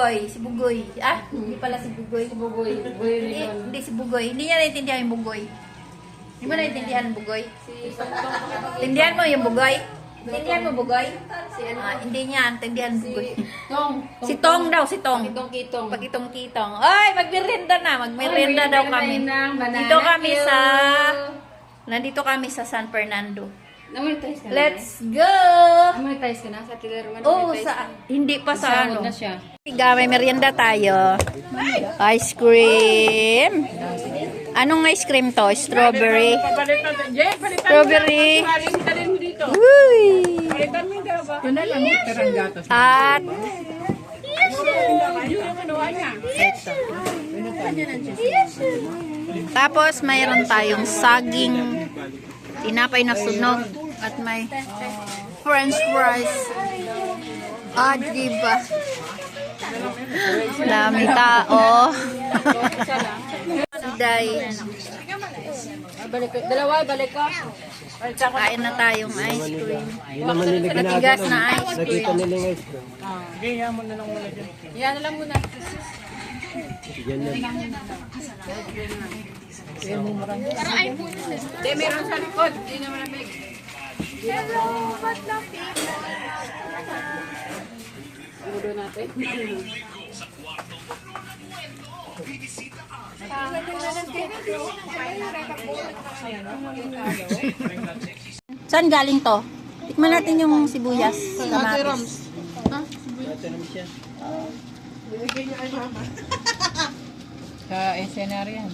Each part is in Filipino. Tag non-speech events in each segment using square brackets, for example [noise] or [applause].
Bugoy. Si Bugoy. Ah, hindi pala si Bugoy. Si Bugoy. Bugoy Hindi, hindi si Bugoy. Hindi niya naintindihan yung Bugoy. Hindi mo naintindihan ang Bugoy? Si. Tindihan mo yung Bugoy? Tindihan mo Bugoy? Ah, hindi niya intindihan Bugoy. Tong. Si Tong daw, si Tong. Kitong kitong. Pagitong kitong. Ay, magmerienda na. Magmerienda daw kami. Dito kami sa... Nandito kami sa San Fernando. Namonetize ka na? Let's go! Namonetize ka na? Sa Tilerman? Oh, sa hindi pa sa ano. na siya. Tiga, may merienda tayo. Ice cream. Anong ice cream to? Strawberry. Strawberry. Uy! At tapos mayroon tayong saging tinapay na sunog at may french fries. Ah, diba? Dami tao. Day. Balik. Dalawa, balik ko. Kain na tayong ice cream. Matigas na ice Nakita cream. nila yung ice cream. Yan na lang muna. Yan na. Hindi, meron sa likod. Hindi naman lamig. Ulo natin. Saan galing to? Tikman natin yung sibuyas. Kamatis. Sa SNR yan.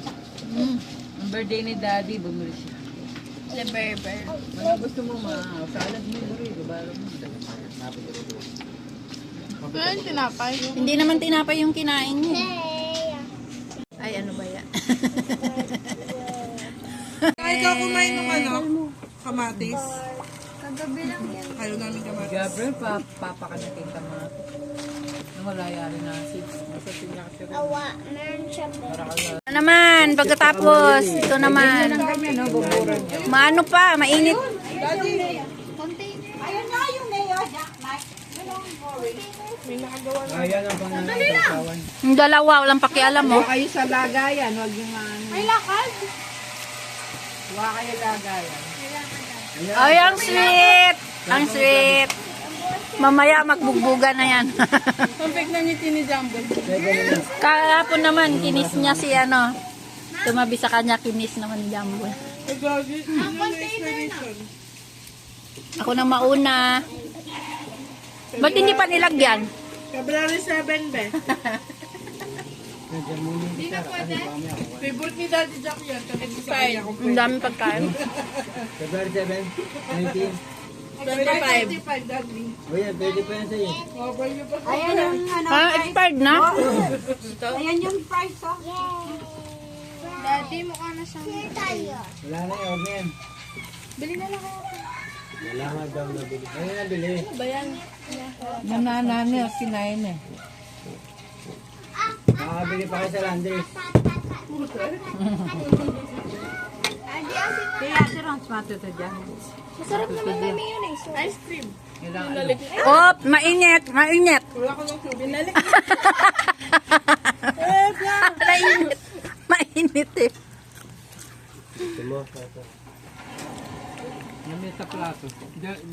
Mm. Ang birthday ni Daddy, bumili siya. Leberber. Mga gusto mo ma, salad mo rin, gabalo mo. Hindi naman tinapay yung kinain niya. Ay, ano ba yan? [laughs] Ay, ikaw kumain ng ano? Kamatis. Ayaw namin kamatis. Gabriel, pa, papa ka na tinta mga. Nung wala yari na seeds. Nasa tinyak siya. Ka. Ano naman, pagkatapos, ito naman. Ganyan, no? Buburan niya. Maano pa, mainit. Ayan ang pangalan ng kawan. Yung dalawa, walang pakialam mo. kayo sa lagayan, wag yung ano. May lakad. Huwag kayo lagayan. Ay, ang sweet! Ang sweet! Mamaya magbugbugan na yan. [laughs] Pampig na ngiti ni Jumbo. Kahapon naman, kinis niya si ano. Tumabi sa kanya, kinis naman ni Jumbo. Ako na mauna. Ba't hindi pa nilagyan? February 7, be. Favorite ni Daddy Jack yan. Design. Ang dami pagkain. February 7, 19. 25. 25, Daddy. O yan, pwede pa yan sa'yo. Mabay niyo pa. Ayan yung ano, Ah, expired na? ayan yung price oh. Daddy, mukha na siyang... Wala na yun, na yan. Bili na lang ako. Wala nga daw nabili. Ano nabili? Nananani, kinain eh. Makakabili pa kayo sa Landry's. Kaya ate Rons, matuto dyan. Ice cream. Ano. Oh, mainit, mainit. Wala ko ng clue. Binalik. Mainit eh. Ito mo, tata. Nami sa plato.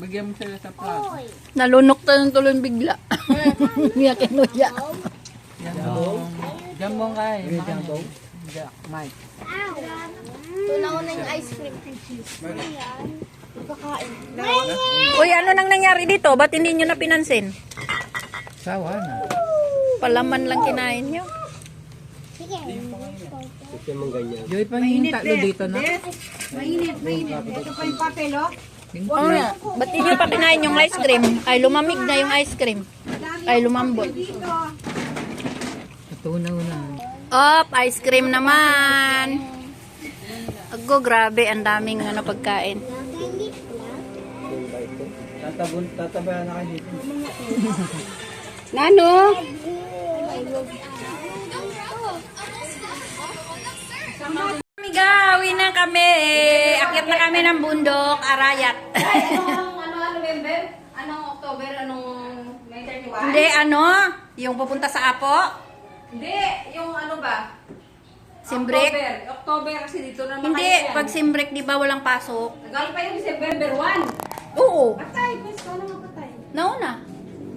Bigyan mo sila sa plato. Nalunok to ng tulon bigla. Niya kinuya. Jambong. Jambong kay. Jambong. Jack, Mike. Uy, ano nang nangyari dito? Ba't hindi nyo na pinansin? Sawa na. Palaman lang kinain nyo. Gusto mong ganyan. Joy pa yung tatlo dito na. Mainit, mainit. Ito pa yung papel oh. Oo nga. Ba't hindi pa kinain yung ice cream? Ay, lumamig na yung ice cream. Ay, lumambot. Natunaw na. Op, ice cream naman. Ago, grabe. Ang daming ano, pagkain. Tatabon, tatabayan na kayo dito. Nano? Amiga, uwi na kami. Akyat na kami ng bundok, Arayat. [laughs] Anong ano, November? Anong October? Anong May 31? Hindi, ano? Yung pupunta sa Apo? Hindi, yung ano ba? Simbrek? October. October kasi dito na Hindi, pag simbrek, di ba walang pasok? Nagal pa yung September 1. Oo. Patay, pwes ka na mapatay. Nauna.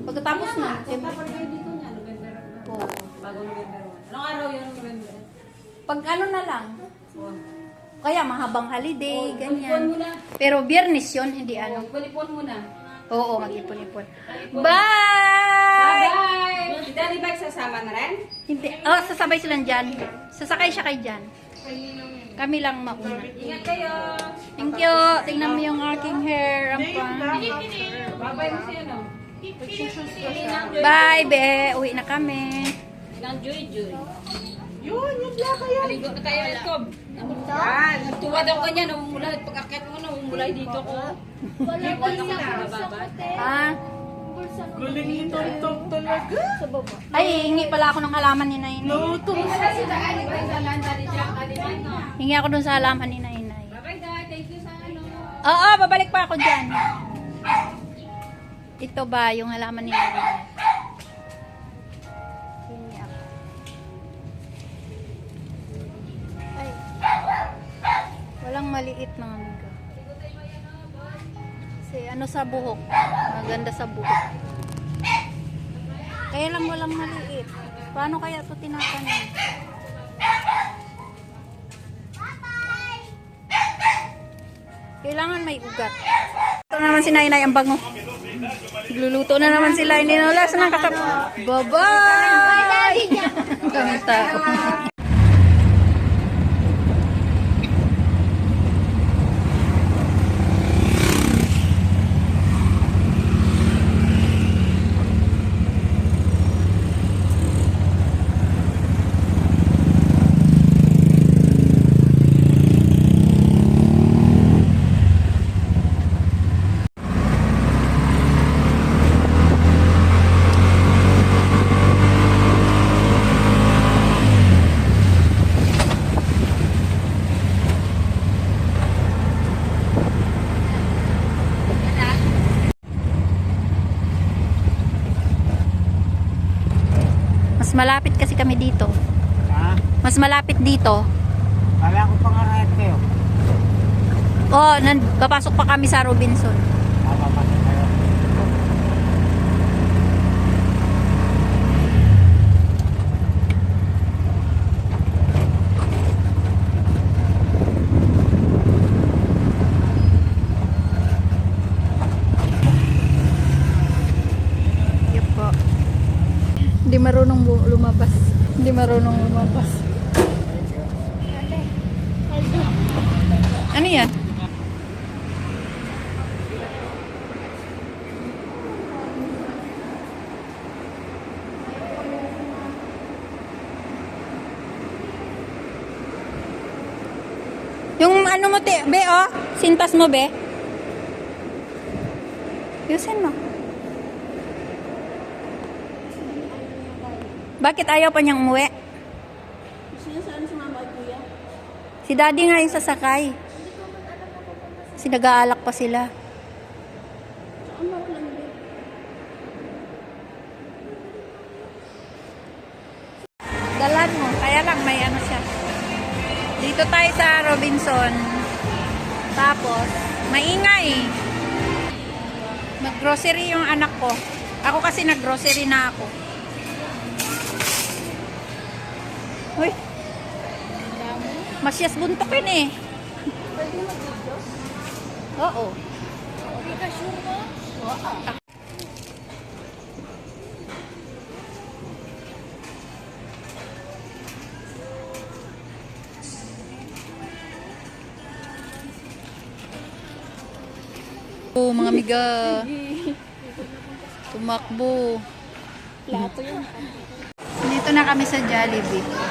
Pagkatapos na. Punta pa kayo dito niya, November. Oo. Bago November 1. Anong araw yun, November? Pag ano na lang. Kaya mahabang holiday, Ipon ganyan. mo na. Pero biyernes yun, hindi ano. Ipon mo na. Oo, mag-ipon-ipon. Bye! Bye! Si Daddy Bike sasama na rin? Hindi. Oh, sasabay silang dyan. Sasakay siya kay dyan. Kami lang mauna. Ingat kayo. Thank you. Tingnan mo yung aking hair. Ang pang. Bye-bye mo siya, no? Bye, be. Uwi na kami. Ilang Joy Joy. Yun, yung black kaya. Maligo na tayo, Eskob. Yan. Nagtuwa daw kanya, namumula. Pag-akit mo, namumula dito ko. Wala ko na mababa. Ah. Galing ni Tontok talaga. Ay, hingi pala ako ng halaman ni Nainay. Luto. Hingi ako dun sa halaman ni Nainay. Bye-bye, Dad. Thank you sa ano. Oo, babalik pa ako dyan. Ito ba yung halaman ni Nainay? Maliit mga amigo. Kasi ano sa buhok. Maganda sa buhok. Kaya lang walang maliit. Paano kaya ito tinatanim? Kailangan may ugat. Ito naman si Nainay ang bango. Luluto na naman sila. Hindi na wala. Saan kakap... Bye-bye! Kami tao. Malapit kasi kami dito. Ha? Mas malapit dito. Kala ko pa nga rin kayo. Oh, nan papasok pa kami sa Robinson. Hindi marunong lumabas. Hindi marunong lumabas. Ano yan? Yung ano mo, te, be, oh. Sintas mo, be. Yusin mo. Bakit ayaw pa niyang umuwi? Si daddy nga yung sasakay. Kasi nag-aalak pa sila. Dalan mo. Kaya lang may ano siya. Dito tayo sa Robinson. Tapos, maingay. Mag-grocery yung anak ko. Ako kasi nag-grocery na ako. Uy. Masyas buntokin eh. Oo. Oh, mga miga. [laughs] Tumakbo. Plato yun. Dito na kami sa Jollibee.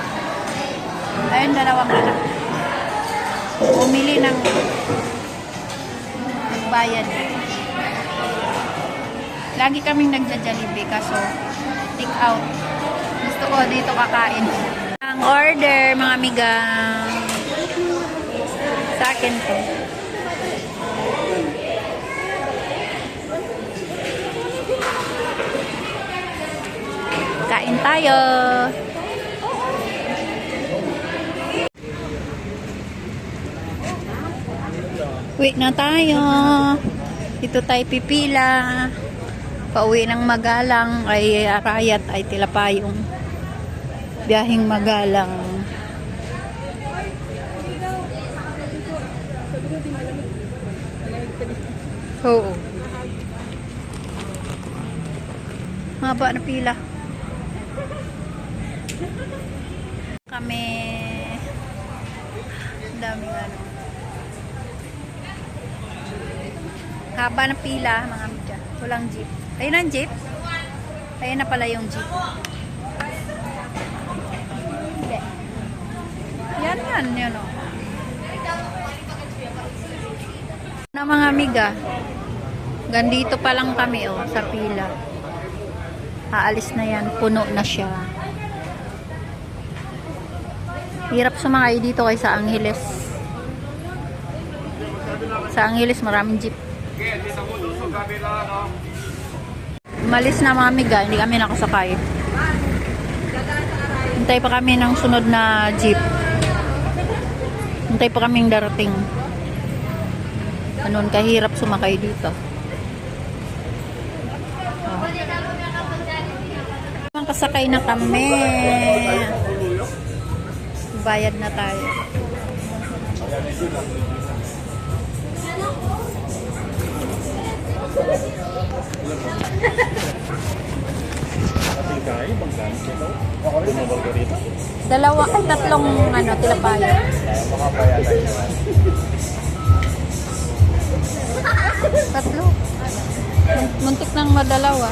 Ayun, dalawang anak. Bumili ng nagbayad. Lagi kaming nagja-Jollibee kaso take out. Gusto ko dito kakain. Ang order, mga amiga. Sa akin to. tayo. Uwi na tayo. Dito tayo pipila. Pauwi ng Magalang ay Arayat ay Tilapayong. Biyahing Magalang. Oo. Haba na pila. Kami daming ano. Haba na pila mga midya. Walang jeep. Ayun ang jeep. Ayun na pala yung jeep. Yan yan, yan o. Na mga amiga. Gandito pa lang kami oh, sa pila. Aalis na yan. Puno na siya. Hirap sumakay dito kay sa Angeles. Sa Angeles maraming jeep. Umalis na mga amiga, hindi kami nakasakay. Hintay pa kami ng sunod na jeep. Hintay pa kaming darating. Ganun kahirap sumakay dito. Oh. Kasakay na kami. Bayad na tayo. Dalawa, ay tatlong ano, tilapaya. Tatlo. Mun- Muntik nang madalawa.